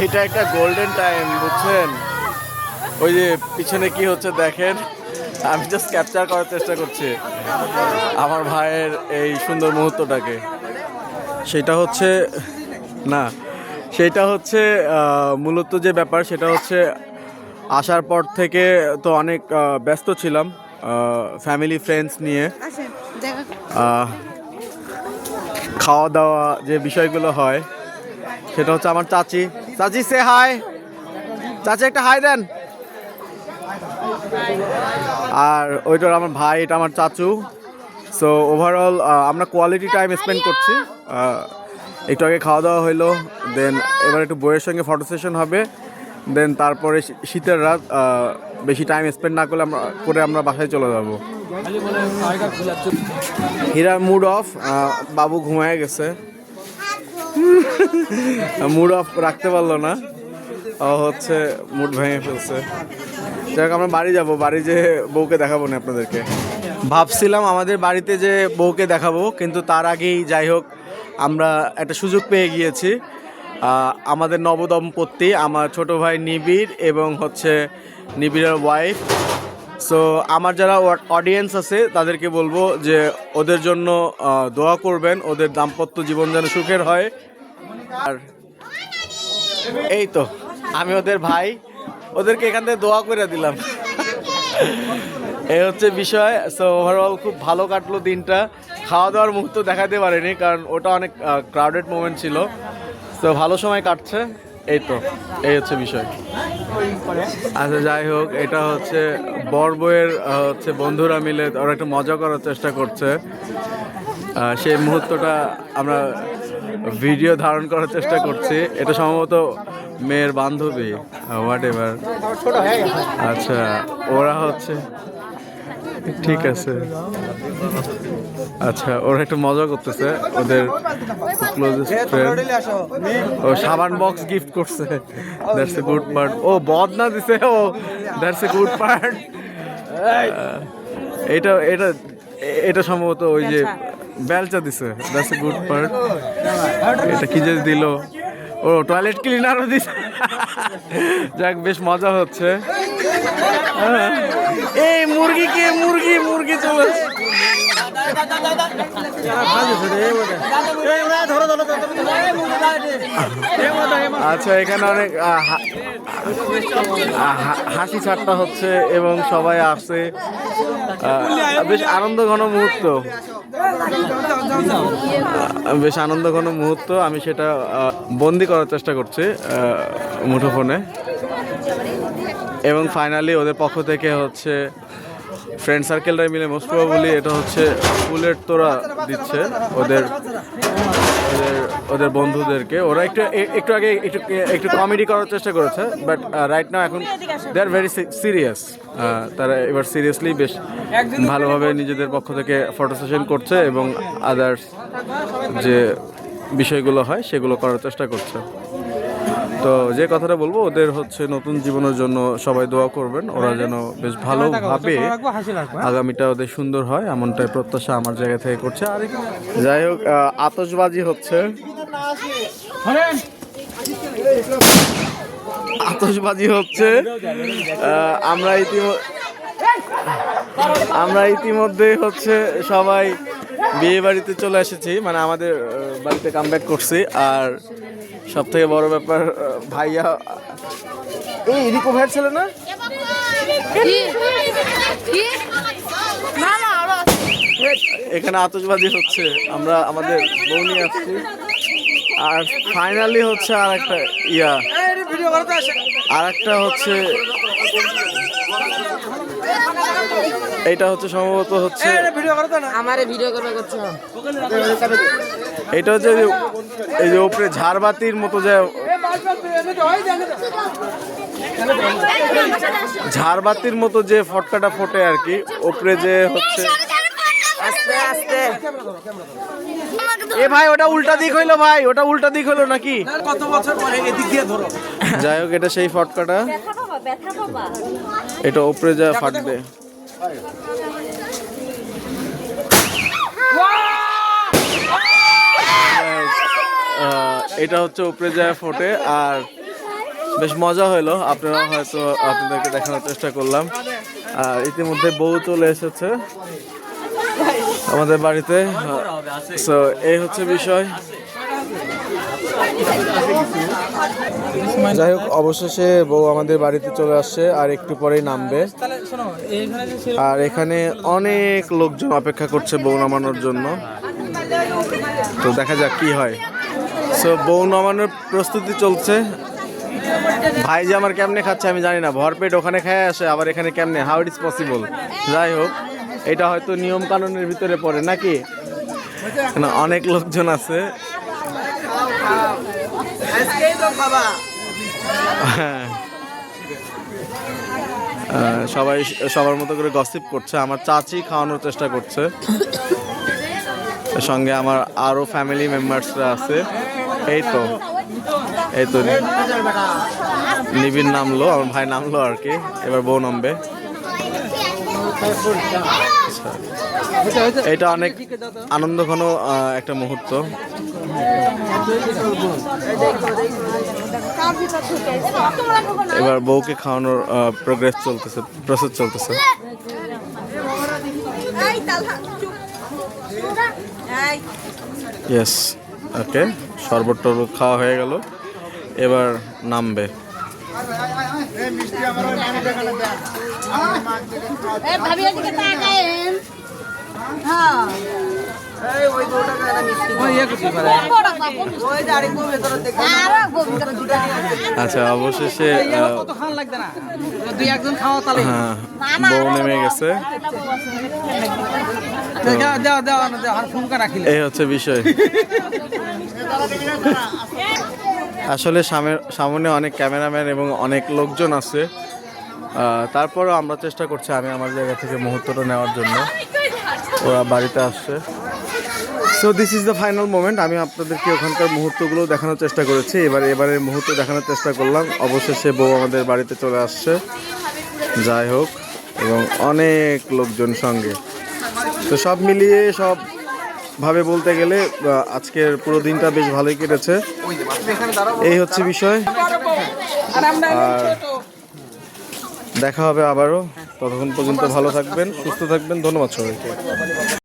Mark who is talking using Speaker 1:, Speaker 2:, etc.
Speaker 1: এটা একটা golden time বুঝছেন? ওই যে পিছনে কি হচ্ছে দেখেন? আমি জাস্ট ক্যাপচার করার চেষ্টা করছি আমার ভাইয়ের এই সুন্দর মুহূর্তটাকে। সেটা হচ্ছে না সেটা হচ্ছে মূলত যে ব্যাপার সেটা হচ্ছে আসার পর থেকে তো অনেক ব্যস্ত ছিলাম ফ্যামিলি ফ্রেন্ডস নিয়ে। খাওয়া দাওয়া যে বিষয়গুলো হয় সেটা হচ্ছে আমার চাচি। চাচি সে হাই চাচি, একটা হাই দেন। আর ওইটার আমার ভাই, এটা আমার চাচু। সো ওভারঅল আমরা কোয়ালিটি টাইম স্পেন্ড করছি। একটু আগে খাওয়া দাওয়া হইল দেন এবার একটু বইয়ের সঙ্গে ফটো সেশন হবে। দেন তারপরে শীতের রাত বেশি টাইম স্পেন্ড না করলে আমরা, করে আমরা বাসায় চলে যাব। হীরার মুড অফ বাবু ঘুমায় গেছে। মুড অফ রাখতে পারল না। হচ্ছে মুড ভেঙে ফেলছে। যাই আমরা বাড়ি যাব। বাড়ি যে বউকে দেখাবো না আপনাদেরকে। ভাবছিলাম আমাদের বাড়িতে যে বউকে দেখাবো, কিন্তু তার আগেই যাই হোক, আমরা একটা সুযোগ পেয়ে গিয়েছি। আমাদের নবদম্পতি, আমার ছোট ভাই নিবিড় এবং হচ্ছে নিবিড়ের ওয়াইফ সো আমার যারা অডিয়েন্স আছে, তাদেরকে বলব যে ওদের জন্য দোয়া করবেন। ওদের দাম্পত্য জীবন যেন সুখের হয়। আর এই তো, আমি ওদের ভাই, ওদেরকে এখান থেকে দোয়া করে দিলাম। এই হচ্ছে বিষয় সো ওভারঅল খুব ভালো কাটলো দিনটা। খাওয়া দাওয়ার মুহূর্ত দেখাতে পারিনি, কারণ ওটা অনেক ক্রাউডেড মোমেন্ট ছিল। তো ভালো সময় কাটছে, এই তো, এই হচ্ছে বিষয়। আচ্ছা যাই হোক, এটা হচ্ছে বর বউয়ের হচ্ছে বন্ধুরা মিলে ওরা একটু মজা করার চেষ্টা করছে। সেই মুহূর্তটা আমরা ভিডিও ধারণ করার চেষ্টা করছি। এটা সম্ভবত মেয়ের বান্ধবী হোয়াট এভার আচ্ছা ওরা হচ্ছে, ঠিক আছে। আচ্ছা ওরা একটু মজা করতেছে, ওদের ও সাবান বক্স গিফট করছে। দ্যাটস এ গুড পার্ট ও বদনা দিছে, ও দ্যাটস এ গুড পার্ট এটা এটা এটা সম্ভবত ওই যে বেলচা দিছে। দ্যাটস এ গুড পার্ট এটা কি যে দিল? ও টয়লেট ক্লিনারও দিছে। যাক, বেশ মজা হচ্ছে। হ্যাঁ। এই, মুরগি কে? মুরগি মুরগি চলে আচ্ছা এখানে অনেক হাসি ঠাট্টা হচ্ছে এবং সবাই আসছে বেশ আনন্দ ঘন মুহূর্ত। বেশ আনন্দ ঘন মুহূর্ত। আমি সেটা বন্দি করার চেষ্টা করছি মুঠোফোনে। এবং ফাইনালি ওদের পক্ষ থেকে হচ্ছে ফ্রেন্ড সার্কেলরা মিলে মোস্ট প্রবাবলি এটা হচ্ছে ফুলের তোরা দিচ্ছে ওদের। ওদের ওদের বন্ধুদেরকে। ওরা একটু একটু আগে একটু একটু কমেডি করার চেষ্টা করেছে বাট রাইট নাও এখন দে আর ভেরি সিরিয়াস তারা এবার সিরিয়াসলি বেশ ভালোভাবে নিজেদের পক্ষ থেকে ফটো সেশন করছে এবং আদার্স যে বিষয়গুলো হয় সেগুলো করার চেষ্টা করছে। তো যে কথাটা বলব ওদের হচ্ছে নতুন জীবনের জন্য সবাই দোয়া করবেন। ওরা যেন বেশ ভালোভাবে আগামীটা ওদের সুন্দর হয় এমনটাই প্রত্যাশা আমার জায়গা থেকে করছে। আর যাই হোক আতসবাজি হচ্ছে। আতসবাজি হচ্ছে আমরা ইতিমধ্যে আমরা ইতিমধ্যে হচ্ছে সবাই বিয়ে বাড়িতে চলে এসেছি। মানে আমাদের বাড়িতে কামব্যাক করছি। আর সব থেকে বড় ব্যাপার ভাইয়া। এই রিকো ভাইয়ের ছেলে না? এখানে আতশবাজি হচ্ছে। আমরা আমাদের বউ নিয়ে আসছি। আর ফাইনালি হচ্ছে আর একটা ইয়া। আর একটা হচ্ছে এটা হচ্ছে সম্ভবত হচ্ছে
Speaker 2: আমারে ভিডিও করবে করছ।
Speaker 1: এটা হচ্ছে এই যে ওপরে ঝাড়বাতির মতো যে ঝাড়বাতির মতো যে ফটকাটা ফোটে আর কি ওপরে যে হচ্ছে
Speaker 2: আস্তে আস্তে।
Speaker 1: এ ভাই ওটা উল্টা দিক হইল ভাই ওটা উল্টা দিক হইল নাকি?
Speaker 3: কত বছর পরে এদিক দিয়ে ধরো
Speaker 1: যাই হোক এটা সেই ফটকাটা। এটা উপরে যা ফাটবে। এটা হচ্ছে উপরে যায় ফোটে আর বেশ মজা হলো। আপনারা হয়তো আপনাদেরকে দেখানোর চেষ্টা করলাম। আর ইতিমধ্যে বউ চলে এসেছে আমাদের বাড়িতে। সো এই হচ্ছে বিষয়। যাই হোক, অবশেষে বউ আমাদের বাড়িতে চলে আসছে আর একটু পরেই নামবে। আর এখানে অনেক লোকজন অপেক্ষা করছে বউ নামানোর জন্য। তো দেখা যাক কি হয়। সো বউ নামানোর প্রস্তুতি চলছে। ভাই যে আমার কেমনে খাচ্ছে আমি জানি না ভরপেট ওখানে খেয়ে আসে, আবার এখানে কেমনে? হাউ ইট ইজ পসিবল যাই হোক, এটা হয়তো নিয়ম কানুনের ভিতরে পড়ে, নাকি? না, অনেক লোকজন আছে। হ্যাঁ। সবাই সবার মতো করে গসিপ করছে, আমার চাচি খাওয়ানোর চেষ্টা করছে। সঙ্গে আমার আরও ফ্যামিলি মেম্বার্সরা আছে। এই তো এই তো নিবিন নামলো আমার ভাই নামলো আর কি এবার বউ নামবে। আচ্ছা। এটা অনেক আনন্দ ঘন একটা মুহূর্ত। এবার বউকে খাওয়ানোর প্রোগ্রেস চলতেছে প্রসেস চলতেছে। ইয়েস ওকে শরবত টরবত খাওয়া হয়ে গেল। এবার নামবে। আচ্ছা অবশেষে আহ,
Speaker 3: কত খান লাগবে না? দুই একজন খাওয়া তাহলে।
Speaker 1: হ্যাঁ বউ নেমে গেছে।
Speaker 3: দাও দাও দাও না দাও আর ফোন করে রাখিলে
Speaker 1: এই হচ্ছে বিষয়। আসলে সামনে সামনে অনেক ক্যামেরাম্যান এবং অনেক লোকজন আছে। তারপরেও আমরা চেষ্টা করছি আমি আমার জায়গা থেকে মুহূর্তটা নেওয়ার জন্য। ওরা বাড়িতে আসছে। So this is the final moment আমি আপনাদেরকে ওখানকার মুহূর্তগুলো দেখানোর চেষ্টা করেছি। এবার, এবারের মুহূর্ত দেখানোর চেষ্টা করলাম। অবশেষে বউ আমাদের বাড়িতে চলে আসছে। যাই হোক, এবং অনেক লোকজন সঙ্গে। তো সব মিলিয়ে, সব ভাবে বলতে গেলে আজকের পুরো দিনটা বেশ ভালোই কেটেছে। এই হচ্ছে বিষয়। আর দেখা হবে আবারও। ততক্ষণ পর্যন্ত ভালো থাকবেন, সুস্থ থাকবেন। ধন্যবাদ সবাইকে।